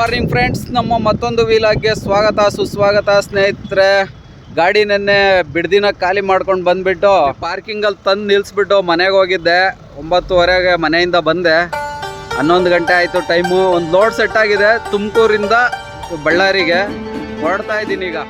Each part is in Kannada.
ಮಾರ್ನಿಂಗ್ ಫ್ರೆಂಡ್ಸ್, ನಮ್ಮ ಮತ್ತೊಂದು ವೀಲಾಗೆ ಸ್ವಾಗತ, ಸುಸ್ವಾಗತ ಸ್ನೇಹಿತರೆ. ಗಾಡಿ ನೆನ್ನೆ ಬಿಡ್ದಿನ ಖಾಲಿ ಮಾಡ್ಕೊಂಡು ಬಂದ್ಬಿಟ್ಟು ಪಾರ್ಕಿಂಗಲ್ಲಿ ತಂದು ನಿಲ್ಲಿಸ್ಬಿಟ್ಟು ಮನೆಗೆ ಹೋಗಿದ್ದೆ. ಒಂಬತ್ತುವರೆಗೆ ಮನೆಯಿಂದ ಬಂದೆ. ಹನ್ನೊಂದು ಗಂಟೆ ಆಯಿತು ಟೈಮು. ಒಂದು ಲೋಡ್ ಸೆಟ್ ಆಗಿದೆ ತುಮಕೂರಿಂದ ಬಳ್ಳಾರಿಗೆ. ಹೊರಡ್ತಾ ಇದ್ದೀನಿ ಈಗ.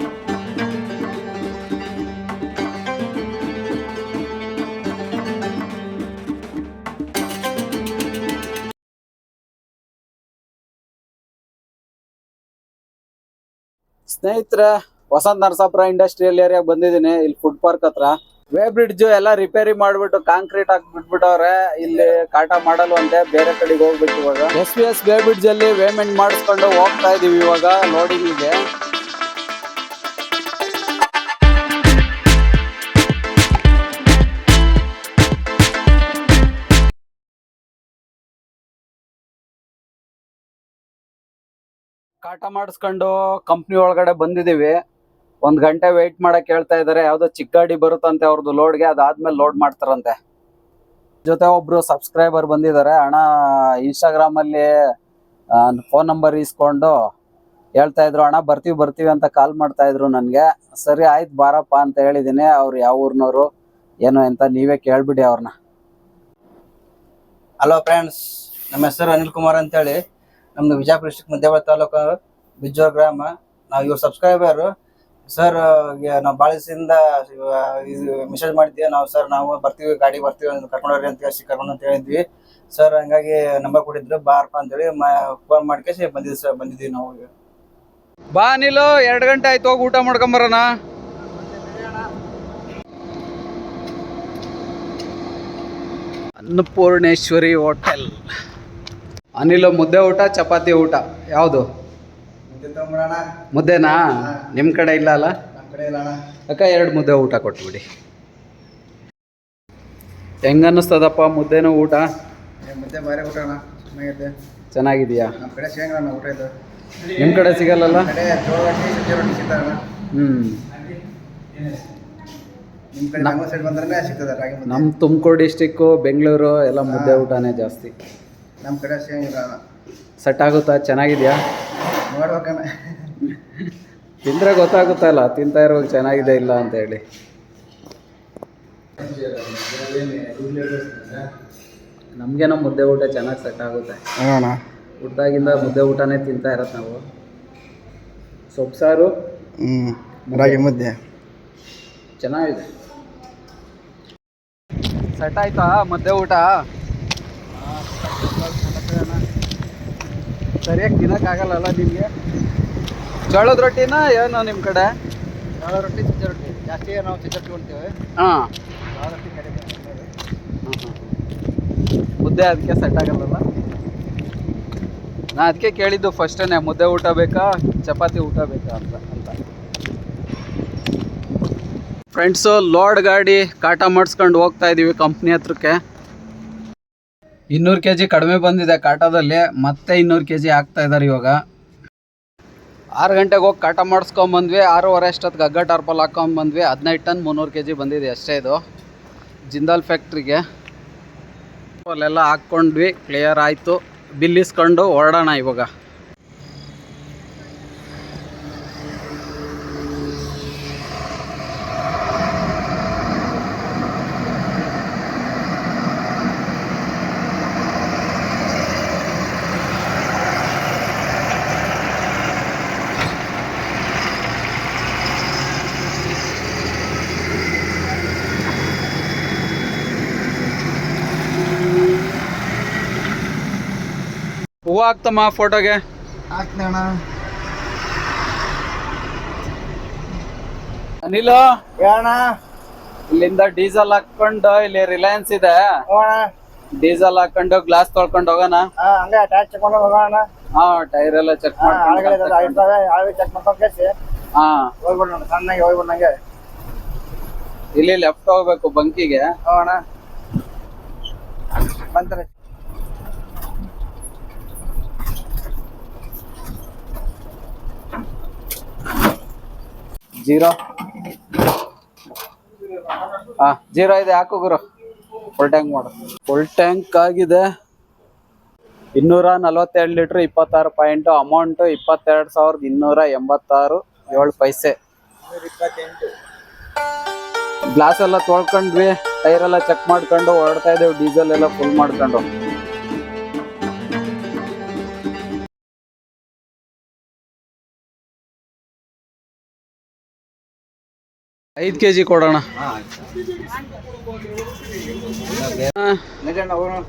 ಸ್ನೇಹಿತರೆ ವಸಂತ ನರಸಾಪುರ ಇಂಡಸ್ಟ್ರಿಯಲ್ ಏರಿಯಾಗ ಬಂದಿದ್ದೀನಿ. ಇಲ್ಲಿ ಫುಡ್ ಪಾರ್ಕ್ ಹತ್ರ. ವೇ ಬ್ರಿಡ್ಜ್ ಎಲ್ಲ ರಿಪೇರಿ ಮಾಡ್ಬಿಟ್ಟು ಕಾಂಕ್ರೀಟ್ ಹಾಕಿ ಬಿಟ್ಬಿಟ್ಟವ್ರೆ. ಇಲ್ಲಿ ಕಾಟ ಮಾಡಲು ಒಂದೇ ಬೇರೆ ಕಡೆಗೆ ಹೋಗ್ಬಿಟ್ಟು ಇವಾಗ. S V S way bridge ಅಲ್ಲಿ ವೇಮೆಂಟ್ ಮಾಡಿಸ್ಕೊಂಡು ಹೋಗ್ತಾ ಇದೀವಿ ಇವಾಗ ಲೋಡಿಂಗಿಗೆ ಕಾಟ ಮಾಡಿಸ್ಕೊಂಡು ಕಂಪ್ನಿ ಒಳಗಡೆ ಬಂದಿದೀವಿ ಒಂದ್ ಗಂಟೆ ವೆಯ್ಟ್ ಮಾಡಕ್ ಹೇಳ್ತಾ ಇದಾರೆ. ಯಾವ್ದೋ ಚಿಕ್ಕ ಗಾಡಿ ಬರುತ್ತಂತೆ ಅವ್ರದ್ದು ಲೋಡ್ಗೆ ಅದಾದ್ಮೇಲೆ ಲೋಡ್ ಮಾಡ್ತಾರಂತೆ. ಜೊತೆ ಒಬ್ರು ಸಬ್ಸ್ಕ್ರೈಬರ್ ಬಂದಿದ್ದಾರೆ. ಹಣ ಇನ್ಸ್ಟಾಗ್ರಾಮ್ ಅಲ್ಲಿ ಫೋನ್ ನಂಬರ್ ಇಸ್ಕೊಂಡು ಹೇಳ್ತಾ ಇದ್ರು, ಅಣ್ಣ, ಬರ್ತೀವಿ ಬರ್ತೀವಿ ಅಂತ ಕಾಲ್ ಮಾಡ್ತಾ ಇದ್ರು ನನ್ಗೆ. ಸರಿ, ಆಯ್ತು, ಬಾರಪ್ಪ ಅಂತ ಹೇಳಿದೀನಿ. ಅವ್ರು ಯಾವ ಊರ್ನವ್ರು, ಏನು ಅಂತ ನೀವೇ ಕೇಳ್ಬಿಡಿ ಅವ್ರನ್ನ ಹಲೋ ಫ್ರೆಂಡ್ಸ್ ನಮ್ಮ ಹೆಸರು ಅನಿಲ್ ಕುಮಾರ್ ಅಂತೇಳಿ. ನಮ್ದು ವಿಜಯಪುರ ಡಿಸ್ಟ್ರಿಕ್ಟ್ ಮಧ್ಯವಾಳ ತಾಲೂಕು ಬಿಜ್ಜೋರ್ ಗ್ರಾಮ. ನಾವು ಇವ್ರ ಸಬ್ಸ್ಕ್ರೈಬರ್ ಸರ್ ನಾವು ಬಾಳಿಸಿಂದ ಮೆಸೇಜ್ ಮಾಡಿದ್ವಿ. ನಾವು ಸರ್ ನಾವು ಬರ್ತೀವಿ, ಗಾಡಿ ಬರ್ತೀವಿ ಕರ್ಕೊಂಡು ಹೋಗ್ರಿ ಅಂತ ಹೇಳಿ, ಕರ್ಕೊಂಡು ಅಂತ ಹೇಳಿದ್ವಿ. ಸರ್ ಹಂಗಾಗಿ ನಂಬರ್ ಕೊಟ್ಟಿದ್ರು. ಬಾರಪ್ಪ ಅಂತೇಳಿ ಫೋನ್ ಮಾಡ್ಕೇಸಿ ಬಂದಿದ್ವಿ ಸರ್ ಬಂದಿದ್ದೀವಿ ನಾವು ಬಾ ನಿಲ್ಲು, ಎರಡು ಗಂಟೆ ಆಯ್ತು, ಹೋಗಿ ಊಟ ಮಾಡ್ಕೊಂಬರೋಣ. ಅನ್ನಪೂರ್ಣೇಶ್ವರಿ ಹೋಟೆಲ್. ಅನಿಲು ಮುದ್ದೆ ಊಟ ಚಪಾತಿ ಊಟ ಯಾವುದು? ಮುದ್ದೆನಾ? ನಿಮ್ಮ ಕಡೆ ಇಲ್ಲ ಅಲ್ಲ? ನಮ್ಮ ಕಡೆ ಇಲ್ಲ ಅಣ್ಣ. ಅಕ್ಕ ಎರಡು ಮುದ್ದೆ ಊಟ ಕೊಟ್ಬಿಡಿ. ಹೆಂಗ ಅನ್ನಿಸ್ತದಪ್ಪ ಮುದ್ದೆನೂ ಊಟ? ಚೆನ್ನಾಗಿದೆಯಾ? ನಮ್ಮ ಕಡೆ ಶೇಂಗಾ ಅಣ್ಣ ಊಟ ಇದು. ನಿಮ್ಮ ಕಡೆ ಸಿಗಲ್ಲಲ್ಲ? ಹ್ಞೂ ನಿಮ್ಮ ಕಡೆ ನಮ್ಮ ಸೈಡ್ ಬಂದ್ರೆ ಸಿಗ್ತದೆ ರಾಗಿ ನಮ್ಮ ತುಮಕೂರು ಡಿಸ್ಟಿಕ್ಕು ಬೆಂಗಳೂರು ಎಲ್ಲ ಮುದ್ದೆ ಊಟನೇ ಜಾಸ್ತಿ. ನಮ್ಮ ಕಡೆ ಶೇಂಗಾ ಸೆಟ್ ಆಗುತ್ತಾ? ಚೆನ್ನಾಗಿದೆಯಾ? ನೋಡ್ಬೇಕಣ್ಣ. ತಿಂದರೆ ಗೊತ್ತಾಗುತ್ತಲ್ಲ ತಿಂತಾ ಇರೋ ಚೆನ್ನಾಗಿದೆ ಇಲ್ಲ ಅಂತ ಹೇಳಿ. ನಮಗೇನೋ ಮುದ್ದೆ ಊಟ ಚೆನ್ನಾಗಿ ಸೆಟ್ ಆಗುತ್ತೆ. ಅಣ್ಣ ಮುದ್ದೆ ಊಟನೇ ತಿಂತಾ ಇರತ್ತೆ ನಾವು. ಸೊಪ್ಪು ಸಾರು? ಹ್ಞೂ ರಾಗಿ ಮುದ್ದೆ. ಚೆನ್ನಾಗಿದೆ. ಸೆಟ್ ಆಯ್ತಾ ಮುದ್ದೆ ಊಟ? ಸರಿಯಾಗಿ ತಿನ್ನೋಕ್ಕಾಗಲ್ಲ ನಿಮಗೆ? ಜೋಳದ ರೊಟ್ಟಿನ ಏನು ನಿಮ್ಮ ಕಡೆ? ಜೋಳ ರೊಟ್ಟಿ ಚಿಚ್ಚ ರೊಟ್ಟಿ. ಜಾಸ್ತಿ ನಾವು ಚಿಚ್ಚ ರೊಟ್ಟಿ ಉಣ್ತೇವೆ. ಹಾಂ. ಜೋಳ ರೊಟ್ಟಿ ಕಡಿಮೆ. ಮುದ್ದೆ ಅದಕ್ಕೆ ಸೆಟ್ ಆಗಲ್ಲಲ್ಲ ನಾ ಅದಕ್ಕೆ ಕೇಳಿದ್ದು ಫಸ್ಟೇ ಮುದ್ದೆ ಊಟ ಬೇಕಾ ಚಪಾತಿ ಊಟ ಬೇಕಾ ಅಂತ ಅಂತ. ಫ್ರೆಂಡ್ಸು ಲೋಡ್ ಗಾಡಿ ಕಾಟ ಮಾಡಿಸ್ಕೊಂಡು ಹೋಗ್ತಾ ಇದ್ದೀವಿ ಕಂಪ್ನಿ ಹತ್ರಕ್ಕೆ. ಇನ್ನೂರು ಕೆ ಜಿ ಕಡಿಮೆ ಬಂದಿದೆ ಕಾಟದಲ್ಲಿ, ಮತ್ತೆ ಇನ್ನೂರು ಕೆ ಜಿ ಹಾಕ್ತಾ ಇದ್ದಾರೆ ಇವಾಗ. ಆರು ಗಂಟೆಗೆ ಹೋಗಿ ಕಾಟ ಮಾಡಿಸ್ಕೊಂಬಂದ್ವಿ ಆರೂವರೆ ಅಷ್ಟೊತ್ತಿಗೆ ಗಗ್ಗ ಟಾರ್ಪಲ್ ಹಾಕ್ಕೊಂಬಂದ್ವಿ ಹದಿನೈದು ಟನ್ ಮುನ್ನೂರು ಕೆ ಜಿ ಬಂದಿದೆ ಅಷ್ಟೇ ಇದು. ಜಿಂದಾಲ್ ಫ್ಯಾಕ್ಟ್ರಿಗೆ. ಅಲ್ಲೆಲ್ಲ ಹಾಕ್ಕೊಂಡ್ವಿ, ಕ್ಲಿಯರ್ ಆಯಿತು. ಬಿಲ್ಲಿಸ್ಕೊಂಡು ಹೊರಡೋಣ ಇವಾಗ. ಹೂವು ಹಾಕ್ತಮ್ಮ ಫೋಟೋಗೆ? ಅನಿಲ್ ಅಣ್ಣ. ಅನಿಲು? ಹೇಳಣ್ಣ ಇಲ್ಲಿಂದ ಡೀಸೆಲ್ ಹಾಕೊಂಡು ಇಲ್ಲಿ ರಿಲಯನ್ಸ್ ಇದೆ. ಡೀಸೆಲ್ ಹಾಕೊಂಡು ಗ್ಲಾಸ್ ತೊಳ್ಕೊಂಡು ಹೋಗೋಣ. ಹಂಗೆ ಟ್ಯಾಚ್ ಚೆಕ್ ಹೋಗೋಣ ಹಾ ಟೈರ್ ಎಲ್ಲ ಚೆಕ್ ಮಾಡ್ಕೊಂಡು ಆಳುಗಳು ಚೆಕ್ ಮಾಡ್ಕೊಂಡು ಹಾ. ಹೋಗ್ಬಿಡೋಣ ಸಣ್ಣಗೆ ಹೋಗ್ಬಿಡಂಗೆ ಇಲ್ಲಿ ಲೆಫ್ಟ್ ಹೋಗ್ಬೇಕು ಬಂಕಿಗೆ. ಹೋಗೋಣ ಬಂತಾರೆ ಜೀರೋ. ಹಾ ಜೀರೋ ಇದೆ, ಹಾಕು ಗುರು. ಫುಲ್ ಟ್ಯಾಂಕ್ ಮಾಡು. ಫುಲ್ ಟ್ಯಾಂಕ್ ಆಗಿದೆ. ಇನ್ನೂರ ನಲವತ್ತೆರಡು ಲೀಟ್ರ್ ಇಪ್ಪತ್ತಾರು ಪಾಯಿಂಟು ಅಮೌಂಟು ಇಪ್ಪತ್ತೆರಡು ಸಾವಿರದ ಇನ್ನೂರ ಎಂಬತ್ತಾರು, ಏಳು ಪೈಸೆ. ಗ್ಲಾಸ್ ಎಲ್ಲ ತೊಳ್ಕೊಂಡ್ವಿ ಟೈರ್ ಎಲ್ಲ ಚೆಕ್ ಮಾಡ್ಕೊಂಡು ಹೊರಡ್ತಾ ಇದ್ದೇವೆ ಡೀಸೆಲ್ ಎಲ್ಲ ಫುಲ್ ಮಾಡ್ಕೊಂಡು. ಐದು ಕೆ ಜಿ ಕೊಡೋಣ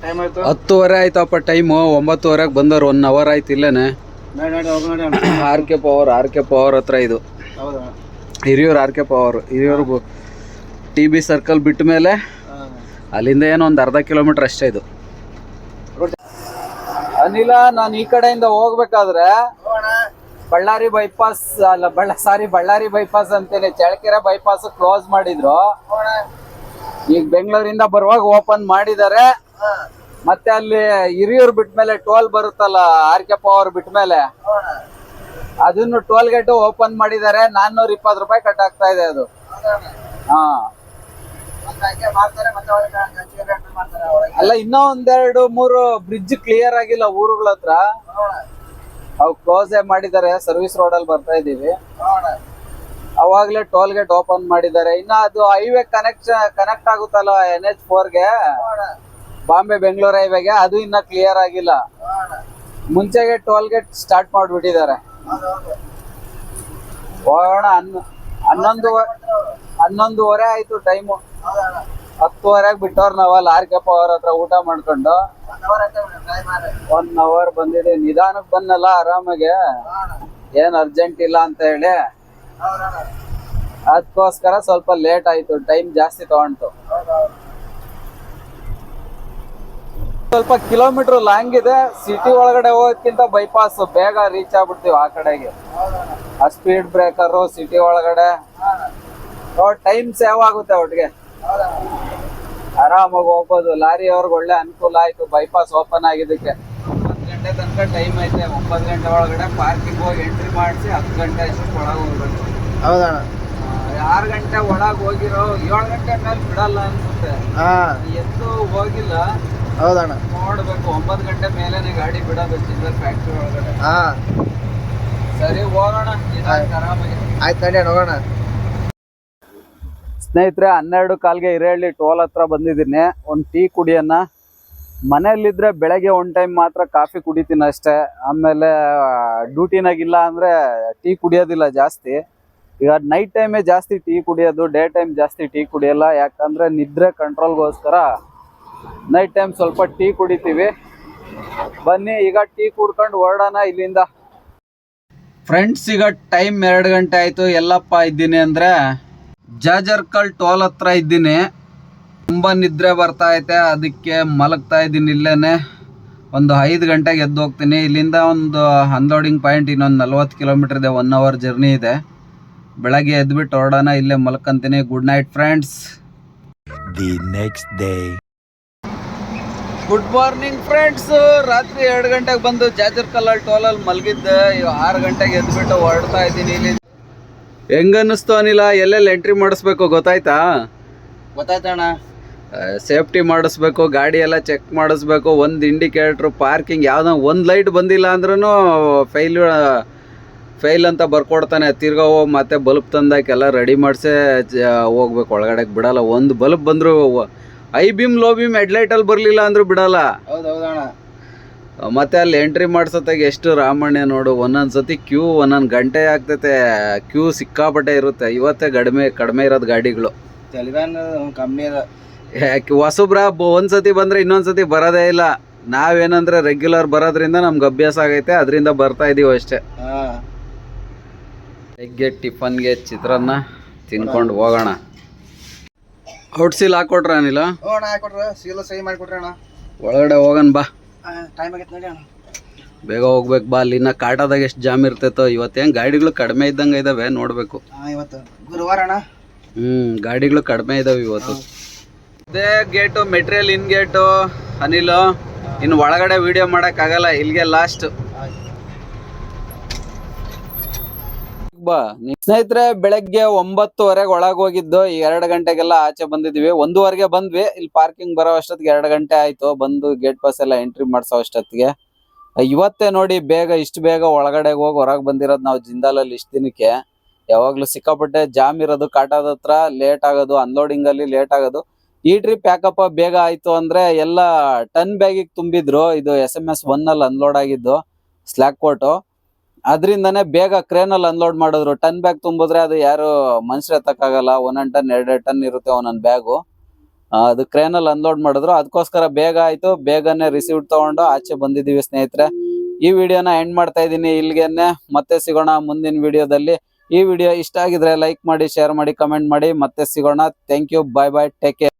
ಟೈಮ್ ಆಯ್ತು. ಹತ್ತುವರೆ ಆಯ್ತಪ್ಪ ಟೈಮು ಒಂಬತ್ತುವರೆಗೆ ಬಂದವ್ರು ಒನ್ ಅವರ್ ಆಯ್ತು ಇಲ್ಲೇನೆ. ನಡಿ ನಡಿ ಹೋಗೋಣ R K power R K power ಹತ್ರ ಇದು. ಹೌದಾ? Hiriyur R K power Hiriyur T B circle ಬಿಟ್ಟ ಮೇಲೆ ಅಲ್ಲಿಂದ ಏನೋ ಒಂದು ಅರ್ಧ ಕಿಲೋಮೀಟರ್ ಅಷ್ಟೇ ಇದು. ಅನಿಲ ನಾನು ಈ ಕಡೆಯಿಂದ ಹೋಗ್ಬೇಕಾದ್ರೆ ಬಳ್ಳಾರಿ ಬೈಪಾಸ್ ಅಲ್ಲ, ಬಳ್ಳ ಸಾರಿ ಬಳ್ಳಾರಿ ಬೈಪಾಸ್ ಅಂತೇನೆ. ಚಳ್ಳಕೆರೆ ಬೈಪಾಸ್ ಕ್ಲೋಸ್ ಮಾಡಿದ್ರು. ಈಗ ಬೆಂಗಳೂರಿಂದ ಬರುವಾಗ ಓಪನ್ ಮಾಡಿದ್ದಾರೆ. ಮತ್ತೆ ಅಲ್ಲಿ ಹಿರಿಯೂರು ಬಿಟ್ಮೇಲೆ ಟೋಲ್ ಬರುತ್ತಲ್ಲ, ಆರ್ ಕೆ ಪವರ್ ಬಿಟ್ಮೇಲೆ. ಅದನ್ನು ಟೋಲ್ ಗೇಟ್ ಓಪನ್ ಮಾಡಿದ್ದಾರೆ. ನಾನ್ನೂರ ಇಪ್ಪತ್ತು ರೂಪಾಯಿ ಕಟ್ ಆಗ್ತಾ ಇದೆ ಅದು. ಹಾ. ಅಲ್ಲ ಇನ್ನೂ ಒಂದೆರಡು ಮೂರು ಬ್ರಿಡ್ಜ್ ಕ್ಲಿಯರ್ ಆಗಿಲ್ಲ ಊರುಗಳ ಹತ್ರ ಅವು ಕ್ಲೋಸ್ ಮಾಡಿದ್ದಾರೆ ಸರ್ವಿಸ್ ರೋಡ್ ಅಲ್ಲಿ ಬರ್ತಾ ಇದೀವಿ ಅವಾಗ್ಲೇ ಟೋಲ್ ಗೇಟ್ ಓಪನ್ ಮಾಡಿದ್ದಾರೆ. ಇನ್ನ ಅದು ಹೈವೇ ಕನೆಕ್ಟ್ ಕನೆಕ್ಟ್ ಆಗುತ್ತಲ್ಲ ಎನ್ ಎಚ್ ಫೋರ್ಗೆ ಬಾಂಬೆ ಬೆಂಗಳೂರು ಹೈವೇಗೆ ಅದು ಇನ್ನ ಕ್ಲಿಯರ್ ಆಗಿಲ್ಲ. ಮುಂಚೆಗೆ ಟೋಲ್ ಗೇಟ್ ಸ್ಟಾರ್ಟ್ ಮಾಡ್ಬಿಟ್ಟಿದ್ದಾರೆ. ಹೋಗೋಣ ಹನ್ನ ಹನ್ನೊಂದು ಹನ್ನೊಂದುವರೆ ಆಯ್ತು ಟೈಮು ಹತ್ತುವರೆಗೆ ಬಿಟ್ಟವ್ರ ನಾವ ಲಾರಿ ಕಪ್ಪ ಅವ್ರ ಹತ್ರ ಊಟ ಮಾಡ್ಕೊಂಡು. ಒನ್ ಅವರ್ ಬಂದಿದೆ. ನಿಧಾನಕ್ಕೆ ಬಂದಲ್ಲ ಆರಾಮಾಗೆ. ಏನ್ ಅರ್ಜೆಂಟ್ ಇಲ್ಲ ಅಂತ ಹೇಳಿ. ಅದಕ್ಕೋಸ್ಕರ ಸ್ವಲ್ಪ ಲೇಟ್ ಆಯ್ತು. ಟೈಮ್ ಜಾಸ್ತಿ ತಗೊಂಡು ಸ್ವಲ್ಪ ಕಿಲೋಮೀಟರ್ ಲಾಂಗ್ ಇದೆ. ಸಿಟಿ ಒಳಗಡೆ ಹೋಗೋದ್ಕಿಂತ ಬೈಪಾಸ್ ಬೇಗ ರೀಚ್ ಆಗ್ಬಿಡ್ತೀವಿ ಆ ಕಡೆಗೆ. ಆ ಸ್ಪೀಡ್ ಬ್ರೇಕರು ಸಿಟಿ ಒಳಗಡೆ. ಟೈಮ್ ಸೇವ್ ಆಗುತ್ತೆ ಒಟ್ಟಿಗೆ. ಆರಾಮಾಗಿ ಹೋಗ್ಬೋದು. ಲಾರಿ ಅವ್ರಿಗೆ ಒಳ್ಳೆ ಅನುಕೂಲ ಆಯ್ತು. ಬೈಪಾಸ್ ಓಪನ್ ಆಗಿದ್ದಕ್ಕೆ. ಒಂಬತ್ತು ಗಂಟೆ ತನಕ ಟೈಮ್ ಐತೆ. ಒಂಬತ್ತು ಗಂಟೆ ಒಳಗಡೆ ಪಾರ್ಕಿಂಗ್ ಹೋಗಿ ಎಂಟ್ರಿ ಮಾಡಿಸಿ ಹತ್ತು ಗಂಟೆ ಅಷ್ಟು ಒಳಗೆ ಹೋಗ್ಬೇಕು. ಹೌದಣ್ಣ. ಆರು ಗಂಟೆ ಒಳಗೆ ಹೋಗಿರೋ ಏಳು ಗಂಟೆ ಮೇಲೆ ಬಿಡಲ್ಲ ಅನ್ಸುತ್ತೆ. ಹಾ. ಎದ್ದು ಹೋಗಿಲ್ಲ. ಹೌದಣ್ಣ. ನೋಡ್ಬೇಕು. ಒಂಬತ್ತು ಗಂಟೆ ಮೇಲೇನೆ ಗಾಡಿ ಬಿಡೋದು ಚಿಲ್ಲರ್ ಫ್ಯಾಕ್ಟ್ರಿ ಒಳಗಡೆ. ಹಾ. ಸರಿ ಹೋಗೋಣ. ಆಯ್ತು ಆರಾಮಾಗಿ. ಆಯ್ತು ನಡಿ ಅಣ್ಣ ಹೋಗೋಣ. ಸ್ನೇಹಿತರೆ, ಹನ್ನೆರಡು ಕಾಲ್ಗೆ ಹಿರೇಹಳ್ಳಿ ಟೋಲ್ ಹತ್ರ ಬಂದಿದ್ದೀನಿ. ಒಂದು ಟೀ ಕುಡಿಯೋಣ ಮನೆಯಲ್ಲಿದ್ದರೆ ಬೆಳಗ್ಗೆ ಒನ್ ಟೈಮ್ ಮಾತ್ರ ಕಾಫಿ ಕುಡಿತೀನಿ ಅಷ್ಟೇ. ಆಮೇಲೆ ಡ್ಯೂಟಿನಾಗಿಲ್ಲ ಅಂದರೆ ಟೀ ಕುಡಿಯೋದಿಲ್ಲ ಜಾಸ್ತಿ. ಈಗ ನೈಟ್ ಟೈಮೇ ಜಾಸ್ತಿ ಟೀ ಕುಡಿಯೋದು, ಡೇ ಟೈಮ್ ಜಾಸ್ತಿ ಟೀ ಕುಡಿಯೋಲ್ಲ. ಯಾಕಂದರೆ ನಿದ್ರೆ ಕಂಟ್ರೋಲ್ಗೋಸ್ಕರ ನೈಟ್ ಟೈಮ್ ಸ್ವಲ್ಪ ಟೀ ಕುಡಿತೀವಿ. ಬನ್ನಿ, ಈಗ ಟೀ ಕುಡ್ಕೊಂಡು ಹೊರಡೋಣ ಇಲ್ಲಿಂದ. ಫ್ರೆಂಡ್ಸ್ ಈಗ ಟೈಮ್ ಎರಡು ಗಂಟೆ ಆಯಿತು. ಎಲ್ಲಪ್ಪ ಇದ್ದೀನಿ ಅಂದರೆ ಜಾಜರ್ಕಲ್ ಟೋಲ್ ಹತ್ರ ಇದ್ದೀನಿ. ತುಂಬ ನಿದ್ರೆ ಬರ್ತಾ ಐತೆ ಅದಕ್ಕೆ ಮಲಗ್ತಾ ಇದ್ದೀನಿ ಇಲ್ಲೇನೆ. ಒಂದು ಐದು ಗಂಟೆಗೆ ಎದ್ದು ಹೋಗ್ತೀನಿ. ಇಲ್ಲಿಂದ ಒಂದು ಅನ್ಲೋಡಿಂಗ್ ಪಾಯಿಂಟ್ ಇನ್ನೊಂದು ನಲ್ವತ್ತು ಕಿಲೋಮೀಟರ್ ಇದೆ ಒನ್ ಅವರ್ ಜರ್ನಿ ಇದೆ. ಬೆಳಗ್ಗೆ ಎದ್ಬಿಟ್ಟು ಹೊರಡೋಣ ಇಲ್ಲೇ ಮಲ್ಕೊಂತೀನಿ. Good night friends the next day good morning friends ರಾತ್ರಿ ಎರಡು ಗಂಟೆಗೆ ಬಂದು ಜಾಜರ್ ಕಲ್ಲಲ್ಲಿ ಟೋಲಲ್ಲಿ ಮಲಗಿದ್ದೆ. ಆರು ಗಂಟೆಗೆ ಎದ್ಬಿಟ್ಟು ಹೊರಡ್ತಾ ಇದ್ದೀನಿ. ಇಲ್ಲಿ ಹೆಂಗನ್ನಿಸ್ತು ಅನಿಲ? ಎಲ್ಲೆಲ್ಲಿ ಎಂಟ್ರಿ ಮಾಡಿಸ್ಬೇಕು ಗೊತ್ತಾಯ್ತಾ? ಗೊತ್ತಾಯ್ತಣ್ಣ. ಸೇಫ್ಟಿ ಮಾಡಿಸ್ಬೇಕು ಗಾಡಿ ಎಲ್ಲ ಚೆಕ್ ಮಾಡಿಸ್ಬೇಕು ಒಂದು ಇಂಡಿಕೇಟ್ರ್ ಪಾರ್ಕಿಂಗ್ ಯಾವುದೋ ಒಂದು ಲೈಟ್ ಬಂದಿಲ್ಲ ಅಂದ್ರೂ ಫೈಲ್ ಫೈಲ್ ಅಂತ ಬರ್ಕೊಡ್ತಾನೆ. ತಿರ್ಗಾ ಹೋಗಿ ಮತ್ತೆ ಬಲ್ಬ್ ತಂದಾಕೆಲ್ಲ ರೆಡಿ ಮಾಡಿಸೇ ಹೋಗ್ಬೇಕು. ಒಳಗಡೆ ಬಿಡಲ್ಲ. ಒಂದು ಬಲ್ಬ್ ಬಂದರೂ ಐ ಬಿಮ್ ಲೋ ಬಿಮ್ ಹೆಡ್ಲೈಟಲ್ಲಿ ಬರಲಿಲ್ಲ ಅಂದ್ರೂ ಬಿಡಲ್ಲ. ಮತ್ತೆ ಅಲ್ಲಿ ಎಂಟ್ರಿ ಮಾಡ್ಸೋತ್ತಾಗ ಎಷ್ಟು ರಾಮಣ್ಯ ನೋಡು ಒಂದೊಂದು ಸತಿ ಕ್ಯೂ ಒಂದೊಂದು ಗಂಟೆ ಆಗ್ತೈತೆ. ಕ್ಯೂ ಸಿಕ್ಕಾಪಟ್ಟೆ ಇರುತ್ತೆ. ಇವತ್ತೇ ಕಡಿಮೆ ಕಡಿಮೆ ಇರೋದು ಗಾಡಿಗಳು. ಚಲಿದಾನ ಕಮ್ಮಿ ಅದ. ಯಾಕೆ ಹೊಸಬ್ರ ಒಂದ್ ಸತಿ ಬಂದ್ರೆ ಇನ್ನೊಂದು ಸತಿ ಬರೋದೇ ಇಲ್ಲ. ನಾವೇನಂದ್ರೆ ರೆಗ್ಯುಲರ್ ಬರೋದ್ರಿಂದ ನಮ್ಗೆ ಅಭ್ಯಾಸ ಆಗೈತೆ ಅದರಿಂದ ಬರ್ತಾ ಇದೀವಿ ಅಷ್ಟೇ. ಹಾ. ಬೆಗ್ಗೆ ಟಿಫನ್ಗೆ ಚಿತ್ರಾನ್ನ ತಿನ್ಕೊಂಡು ಹೋಗೋಣ. ಹಾಕೊಟ್ರ ಹಾಕೊಟ್ರ. ಸೀಲು ಸಹಿ ಮಾಡಿಕೊಟ್ರಿ ಒಳಗಡೆ ಹೋಗೋಣ ಬಾ. ಟೈಮ್ ಆಗೈತೆ ನಡಿ ಅಣ್ಣ. ಬೇಗ ಹೋಗ್ಬೇಕು ಬಾ ಅಲ್ಲಿನ ಕಾಟದಾಗ ಎಷ್ಟು ಜಾಮ್ ಇರ್ತೈತೋ ಇವತ್ತೇನು ಗಾಡಿಗಳು ಕಡಿಮೆ ಇದ್ದಂಗೆ ಇದಾವೆ ನೋಡ್ಬೇಕು. ಇವತ್ತು ಗುರುವಾರ ಅಣ್ಣ. ಹ್ಮ್ ಗಾಡಿಗಳು ಕಡಿಮೆ ಇದಾವೆ ಇವತ್ತು. ಇದೇ gate material in gate Anil. ಇನ್ನು ಒಳಗಡೆ ವಿಡಿಯೋ ಆಗಲ್ಲ ಇಲ್ಲಿಗೆ ಲಾಸ್ಟ್ ಬಾ. ಸ್ನೇಹಿತರೆ, ಬೆಳಗ್ಗೆ ಒಂಬತ್ತುವರೆಗೆ ಒಳಗೆ ಹೋಗಿದ್ದು ಈ ಎರಡು ಗಂಟೆಗೆಲ್ಲ ಆಚೆ ಬಂದಿದ್ವಿ. ಒಂದೂವರೆಗೆ ಬಂದ್ವಿ. ಇಲ್ಲಿ ಪಾರ್ಕಿಂಗ್ ಬರೋ ಅಷ್ಟೊತ್ತಿಗೆ ಎರಡು ಗಂಟೆ ಆಯ್ತು. ಬಂದು ಗೇಟ್ ಪಾಸ್ ಎಲ್ಲ ಎಂಟ್ರಿ ಮಾಡ್ಸೋ ಅಷ್ಟೊತ್ತಿಗೆ. ಇವತ್ತೇ ನೋಡಿ ಬೇಗ, ಇಷ್ಟು ಬೇಗ ಒಳಗಡೆ ಹೋಗಿ ಹೊರಗೆ ಬಂದಿರೋದು ನಾವು ಜಿಂದಾಲಲ್ಲಿ ಇಷ್ಟು ದಿನಕ್ಕೆ. ಯಾವಾಗ್ಲೂ ಸಿಕ್ಕಾಪಟ್ಟೆ ಜಾಮ್ ಇರೋದು, ಕಾಟಾದ ಹತ್ರ ಲೇಟ್ ಆಗೋದು ಅನ್ಲೋಡಿಂಗ್ ಅಲ್ಲಿ ಲೇಟ್ ಆಗೋದು. ಈ ಟ್ರಿಪ್ ಯಾಕಪ್ಪ ಬೇಗ ಆಯ್ತು ಅಂದ್ರೆ ಎಲ್ಲ ಟನ್ ಬ್ಯಾಗಿಗೆ ತುಂಬಿದ್ರು. ಇದು ಎಸ್ ಎಂ ಎಸ್ ಒನ್ ಅಲ್ಲಿ ಅನ್ಲೋಡ್ ಆಗಿದ್ದು ಸ್ಲ್ಯಾಕ್ ಕೋಟು ಅದರಿಂದನೇ ಬೇಗ ಕ್ರೇನ್ ಅಲ್ಲಿ ಅನ್ಲೋಡ್ ಮಾಡಿದ್ರು. ಟನ್ ಬ್ಯಾಗ್ ತುಂಬಿದ್ರೆ ಅದು ಯಾರು ಮನುಷ್ಯರು ಎತ್ತಕ್ಕಾಗಲ್ಲ. ಒಂದೊಂದು ಟನ್ ಎರಡೆರಡು ಟನ್ ಇರುತ್ತೆ ಒಂದೊಂದು ಬ್ಯಾಗು ಅದು ಕ್ರೇನ್ ಅಲ್ಲಿ ಅನ್ಲೋಡ್ ಮಾಡಿದ್ರು. ಅದಕ್ಕೋಸ್ಕರ ಬೇಗ ಆಯ್ತು. ಬೇಗನೆ ರಿಸೀವ್ ತಗೊಂಡು ಆಚೆ ಬಂದಿದೀವಿ ಸ್ನೇಹಿತರೆ. ಈ ವಿಡಿಯೋನ ಎಂಡ್ ಮಾಡ್ತಾ ಇದ್ದೀನಿ ಇಲ್ಲಿಗೆನೆ. ಮತ್ತೆ ಸಿಗೋಣ ಮುಂದಿನ ವಿಡಿಯೋದಲ್ಲಿ. ಈ ವಿಡಿಯೋ ಇಷ್ಟ ಆಗಿದ್ರೆ ಲೈಕ್ ಮಾಡಿ ಶೇರ್ ಮಾಡಿ ಕಮೆಂಟ್ ಮಾಡಿ. ಮತ್ತೆ ಸಿಗೋಣ. Thank you bye bye take care